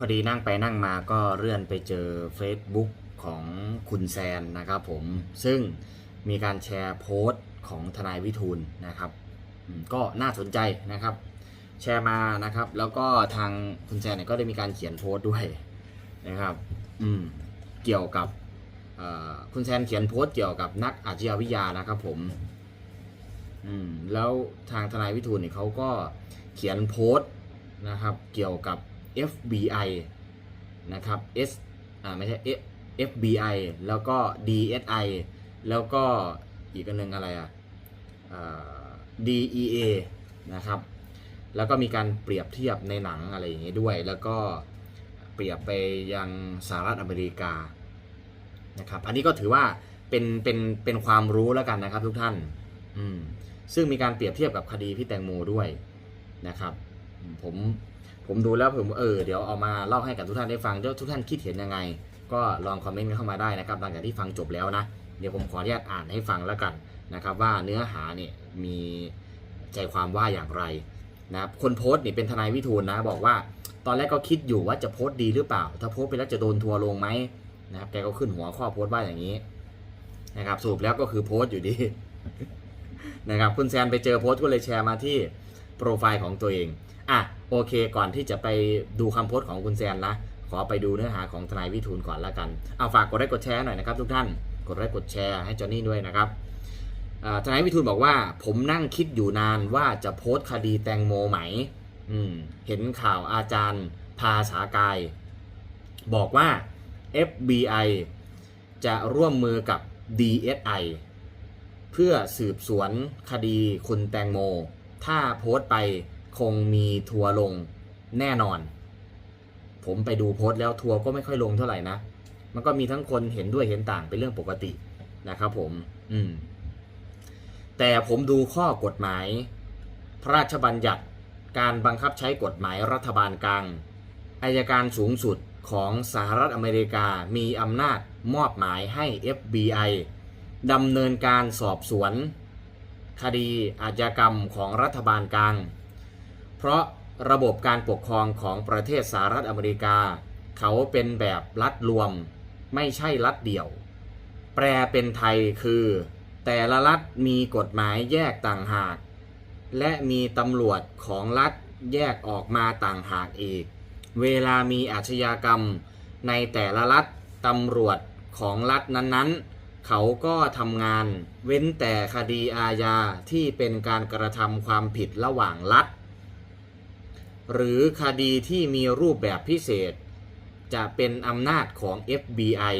พอดีนั่งไปนั่งมาก็เลื่อนไปเจอ Facebook ของคุณแซนนะครับผม ซึ่งมีการแชร์โพสต์ของทนายวิทูลนะครับ ก็น่าสนใจนะครับ แชร์มานะครับ แล้วก็ทางคุณแซนเนี่ยก็ได้มีการเขียนโพสต์ด้วยนะครับ อืม เกี่ยวกับคุณแซนเขียนโพสต์เกี่ยวกับนักอาชญาวิทยานะครับผม อืม แล้วทางทนายวิทูลเนี่ยเขาก็เขียนโพสต์นะครับ เกี่ยวกับ FBI นะครับ S อ่าไม่ใช่ FBI แล้วก็ DSI แล้วก็อีกอันหนึงอะไรอะ DEA นะครับ แล้วก็มีการเปรียบเทียบในหนังอะไรอย่างนี้ด้วย แล้วก็เปรียบไปยังสหรัฐอเมริกานะครับ อันนี้ก็ถือว่าเป็นเป็นเป็นความรู้แล้วกันนะครับทุกท่าน อืมซึ่งมีการเปรียบเทียบกับคดีพี่แตงโมด้วยนะครับ ผม ผมดูแล้วผมเออเดี๋ยวเอามาเล่าให้กับทุกท่านได้ฟังแล้วทุกท่านคิดเห็นยังไง ก็ลองคอมเมนต์เข้ามาได้นะครับหลังจากที่ฟังจบแล้วนะเดี๋ยวผมขออนุญาตอ่านให้ฟังแล้วกันนะครับ ว่าเนื้อหาเนี่ยมีใจความว่าอย่างไรนะคคนโพสต์นี่เป็นทนายวิทูลนะ บอกว่าตอนแรกก็คิดอยู่ว่าจะโพสต์ดีหรือเปล่า ถ้าโพสต์ไปแล้วจะโดนทัวร์ลงไหมนะครับแกก็ขึ้นหัวข้อโพสต์ว่าอย่างนี้นะครับสรุปแล้วก็คือโพสต์อยู่ดีนะครับคุณแซนไปเจอโพสต์ก็เลยแชร์มาที่โปรไฟล์ของตัวเองอะ โอเคก่อนที่จะไปดูคำโพสต์ของคุณแซนนะ ขอไปดูเนื้อหาของทนายวิทูลก่อนละกันเอาฝากกดไลค์กดแชร์หน่อยนะครับทุกท่านกดไลค์กดแชร์ให้จอห์นนี่ด้วยนะครับทนายวิทูลบอกว่า ผมนั่งคิดอยู่นานว่าจะโพสต์คดีแตงโมไหมอืมเห็นข่าวอาจารย์ภาษากาย บอกว่า FBI จะร่วมมือกับ DSI เพื่อสืบสวนคดีคุณแตงโม ถ้าโพสต์ไป คงมีทัวร์ลงแน่นอน ผมไปดูโพสต์แล้วทัวร์ก็ไม่ค่อยลงเท่าไหร่นะ มันก็มีทั้งคนเห็นด้วยเห็นต่างเป็นเรื่องปกตินะครับผม อืม แต่ผมดูข้อกฎหมาย พระราชบัญญัติการบังคับใช้กฎหมายรัฐบาลกลางอายการสูงสุดของสหรัฐอเมริกามีอำนาจมอบหมายให้ FBI ดำเนินการสอบสวน คดีอาชญากรรมของรัฐบาลกลาง เพราะระบบการปกครองของประเทศสหรัฐอเมริกา เขาเป็นแบบรัฐรวม ไม่ใช่รัฐเดี่ยว แปลเป็นไทยคือ แต่ละรัฐมีกฎหมายแยกต่างหาก และมีตำรวจของรัฐแยกออกมาต่างหากอีก เวลามีอาชญากรรม ในแต่ละรัฐตำรวจของรัฐนั้นๆ เขาก็ทำงาน เว้นแต่คดีอาญาที่เป็นการกระทำความผิดระหว่างรัฐ หรือคดีที่มีรูปแบบพิเศษ จะเป็นอำนาจของ FBI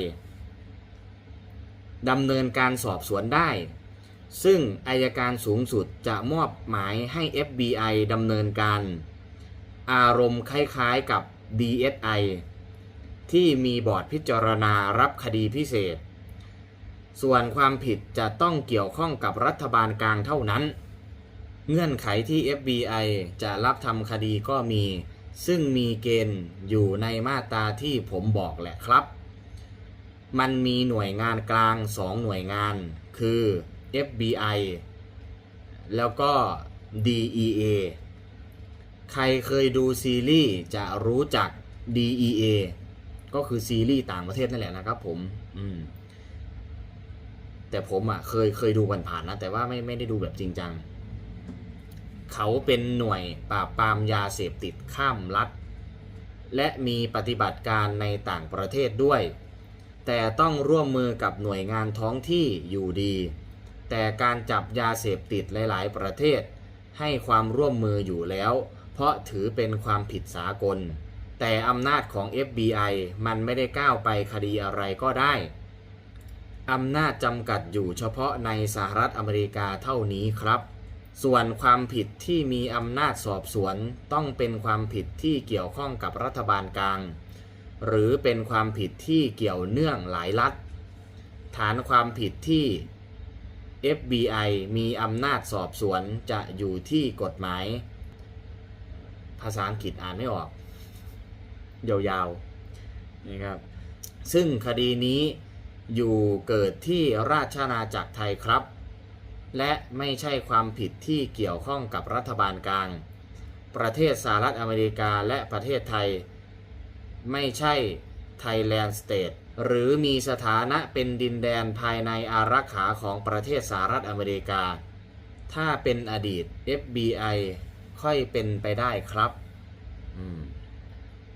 ดำเนินการสอบสวนได้ ซึ่งอายการสูงสุดจะมอบหมายให้ FBI ดำเนินการ อารมณ์คล้ายๆกับ DSI ที่มีบอร์ดพิจารณารับคดีพิเศษ ส่วนความผิดจะต้องเกี่ยวข้องกับรัฐบาลกลางเท่านั้น เงื่อนไขที่ FBI จะรับทำคดีก็มี ซึ่งมีเกณฑ์อยู่ในมาตราที่ผมบอกแหละครับ มันมีหน่วยงานกลางสองหน่วยงาน คือ FBI แล้วก็ DEA ใครเคยดูซีรีส์จะรู้จัก DEA ก็คือซีรีส์ต่างประเทศนั่นแหละนะครับผม อืม แต่ผมอะเคยเคยดูผ่านๆนะ แต่ว่าไม่ไม่ได้ดูแบบจริงจัง เขาเป็นหน่วยปราบปรามยาเสพติดข้ามรัฐ และมีปฏิบัติการในต่างประเทศด้วย แต่ต้องร่วมมือกับหน่วยงานท้องที่อยู่ดี แต่การจับยาเสพติดหลาย ๆ ประเทศ ให้ความร่วมมืออยู่แล้ว เพราะถือเป็นความผิดสากล แต่อำนาจของ FBI มันไม่ได้ก้าวไปคดีอะไรก็ได้อำนาจจำกัดอยู่เฉพาะในสหรัฐอเมริกาเท่านี้ครับ ส่วนความผิดที่มีอำนาจสอบสวนต้องเป็นความผิดที่เกี่ยวข้องกับรัฐบาลกลาง หรือเป็นความผิดที่เกี่ยวเนื่องหลายรัฐ ฐานความผิดที่ FBI มีอำนาจสอบสวนจะอยู่ที่กฎหมาย ภาษาอังกฤษอ่านไม่ออก ยาวๆนะครับ ซึ่งคดีนี้อยู่เกิดที่ราชอาณาจักรไทยครับ และไม่ใช่ความผิดที่เกี่ยวข้องกับรัฐบาลกลาง ประเทศสหรัฐอเมริกาและประเทศไทย ไม่ใช่ Thailand State หรือมีสถานะเป็นดินแดนภายในอารักขาของประเทศสหรัฐอเมริกา ถ้าเป็นอดีต FBI ค่อยเป็นไปได้ครับ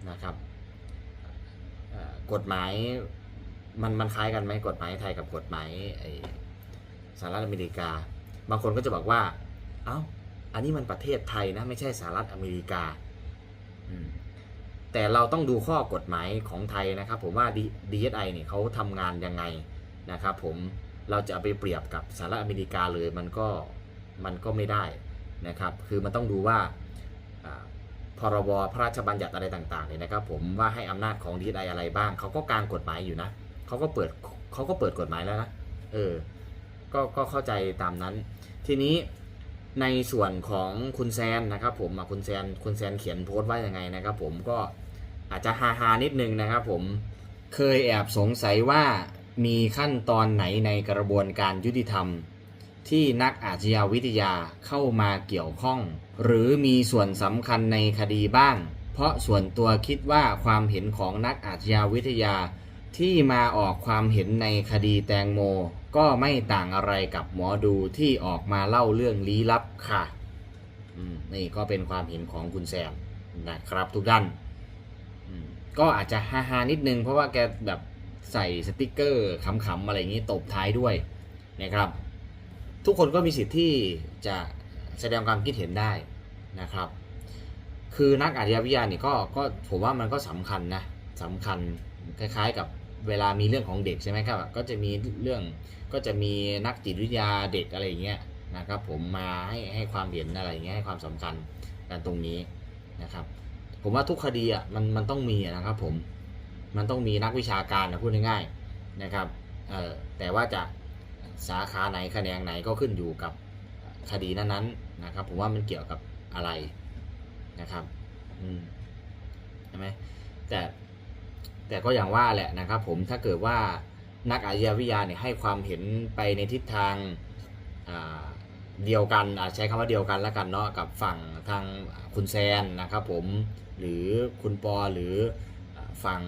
นะครับกฎหมายมันมันคล้ายกันไหมกฎหมายไทยกับกฎหมายไอ สหรัฐอเมริกา บางคนก็จะบอกว่า เอ้า อันนี้มันประเทศไทยนะไม่ใช่สหรัฐอเมริกา แต่เราต้องดูข้อกฎหมายของไทยนะครับ ผมว่า DSI เนี่ยเขาทำงานยังไงนะครับผม เราจะเอาไปเปรียบกับสหรัฐอเมริกาเลยมันก็มันก็ไม่ได้นะครับ คือมันต้องดูว่าพรบพระราชบัญญัติอะไรต่างๆเนี่ยนะครับผมว่าให้อำนาจของ DSI อะไรบ้าง เขาก็กางกฎหมายอยู่นะ เขาก็เปิดเขาก็เปิดกฎหมายแล้วนะ เออ ก็ก็เข้าใจตามนั้น ทีนี้ในส่วนของคุณแซนนะครับผมคุณแซนคุณแซนเขียนโพสต์ว่ายังไงนะครับ ผมก็อาจจะฮาฮาๆนิดนึงนะครับผมเคยแอบสงสัยว่ามีขั้นตอนไหนในกระบวนการยุติธรรม ที่นักอาชญาวิทยาเข้ามาเกี่ยวข้อง หรือมีส่วนสำคัญในคดีบ้าง เพราะส่วนตัวคิดว่าความเห็นของนักอาชญาวิทยาที่มาออกความเห็นในคดีแตงโม ก็ไม่ต่างอะไรกับหมอดูที่ออกมาเล่าเรื่องลี้ลับค่ะนี่ก็เป็นความเห็นของคุณแซมนะครับทุกท่านก็อาจจะฮาๆนิดนึงเพราะว่าแกแบบใส่สติกเกอร์ขำๆอะไรอย่างนี้ตบท้ายด้วยนะครับ ทุกคนก็มีสิทธิ์ที่จะแสดงความคิดเห็นได้นะครับ คือนักอาชญาวิทยาเนี่ยก็ก็ผมว่ามันก็สำคัญนะสำคัญคล้ายๆกับ เวลามีเรื่องของเด็กใช่ไหมครับ ก็จะมีเรื่องก็จะมีนักจิตวิทยาเด็กอะไรอย่างเงี้ยนะครับ ผมมาให้ให้ความเห็นอะไรอย่างเงี้ยให้ความสำคัญกันตรงนี้นะครับ ผมว่าทุกคดีอะมันมันต้องมีนะครับ ผมมันต้องมีนักวิชาการนะพูดง่ายๆนะครับเออแต่ว่าจะสาขาไหนแขนงไหนก็ขึ้นอยู่กับคดีนั้นๆนะครับ ผมว่ามันเกี่ยวกับอะไรนะครับ อืมใช่ไหมแต่ แต่ก็อย่างว่าแหละนะครับผมถ้าเกิดว่านักอาชญาวิทยาเนี่ยให้ความเห็นไปในทิศทางเดียวกันใช้คำว่าเดียวกันแล้วกันเนาะกับฝั่งทางคุณแซนนะครับผมหรือคุณปอหรือฝั่ง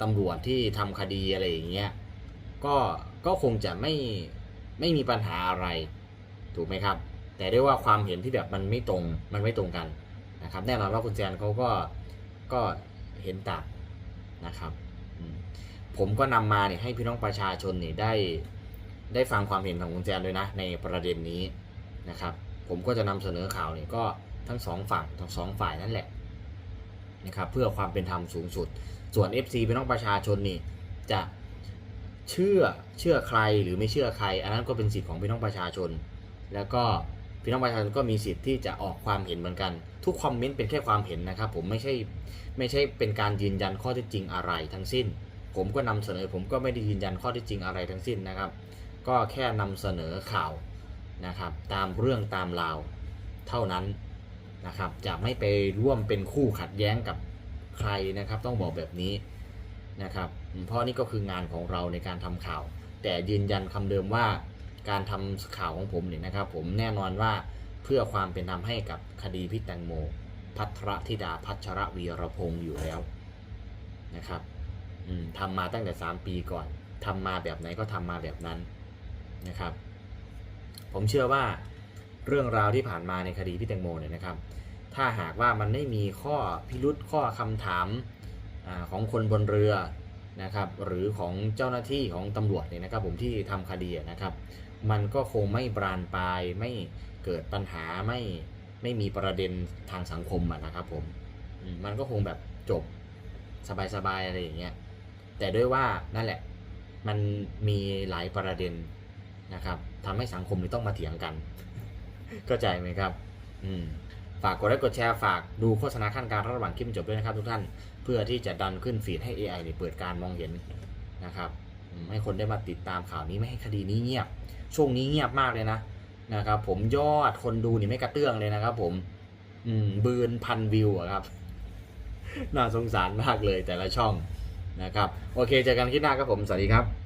ตำรวจที่ทำคดีอะไรอย่างเงี้ยก็ก็คงจะไม่ไม่มีปัญหาอะไรถูกไหมครับ แต่ด้วยว่าความเห็นที่แบบมันไม่ตรงมันไม่ตรงกันนะครับ แน่นอนว่าคุณแซนเขาก็ก็เห็นต่างนะครับ ผมก็นำมาเนี่ยให้พี่น้องประชาชนเนี่ยได้ได้ฟังความเห็นของคุณแซนเลยนะในประเด็นนี้นะครับ ผมก็จะนำเสนอข่าวเนี่ยก็ทั้งสองฝั่งทั้งสองฝ่ายนั่นแหละนะครับเพื่อความเป็นธรรมสูงสุด ส่วน FC พี่น้องประชาชนนี่จะเชื่อเชื่อใครหรือไม่เชื่อใคร อันนั้นก็เป็นสิทธิ์ของพี่น้องประชาชน แล้วก็ พี่น้องประชาชนก็มีสิทธิ์ที่จะออกความเห็นเหมือนกัน ทุกคอมเมนต์เป็นแค่ความเห็นนะครับ ผมไม่ใช่ไม่ใช่เป็นการยืนยันข้อเท็จจริงอะไรทั้งสิ้น ผมก็นำเสนอผมก็ไม่ได้ยืนยันข้อเท็จจริงอะไรทั้งสิ้นนะครับ ก็แค่นำเสนอข่าวนะครับ ตามเรื่องตามราวเท่านั้นนะครับ จะไม่ไปร่วมเป็นคู่ขัดแย้งกับใครนะครับ ต้องบอกแบบนี้นะครับเพราะนี่ก็คืองานของเราในการทำข่าว แต่ยืนยันคำเดิมว่า การทำข่าวของผมเนี่ยนะครับ ผมแน่นอนว่าเพื่อความเป็นธรรมให้กับคดีพี่แตงโม พัทรธิดาพัชรวีรพงศ์อยู่แล้วนะครับทำมาตั้งแต่ 3 ปีก่อนทำมาแบบไหนก็ทำมาแบบนั้นนะครับ ผมเชื่อว่าเรื่องราวที่ผ่านมาในคดีพี่แตงโมเนี่ยนะครับ ถ้าหากว่ามันไม่มีข้อพิรุษข้อคำถามอของคนบนเรือนะครับ หรือของเจ้าหน้าที่ของตำรวจเนี่ยนะครับ ผมที่ทำคดีนะครับ มันก็คงไม่บานปลายไม่เกิดปัญหาไม่ไม่มีประเด็นทางสังคมอะนะครับผมมันก็คงแบบจบสบายๆอะไรอย่างเงี้ยแต่ด้วยว่านั่นแหละมันมีหลายประเด็นนะครับทำให้สังคมนี่ต้องมาเถียงกันเข้าใจไหมครับอืมฝากกดไลค์กดแชร์ฝากดูโฆษณาขั้นกลารระหว่างคลิปจบด้วยนะครับทุกท่าน เพื่อที่จะดันขึ้นฟีดให้ AI เนี่ยเปิดการมองเห็นนะครับ ให้คนได้มาติดตามข่าวนี้ไม่ให้คดีนี้เงียบ ช่วงนี้เงียบมากเลยนะนะครับผมยอดคนดูนี่ไม่กระเตื้องเลยนะครับ ผมอืมบืนพันวิวครับ น่าสงสารมากเลยแต่ละช่องนะครับ โอเคเจอกันคลิปหน้าครับผม สวัสดีครับ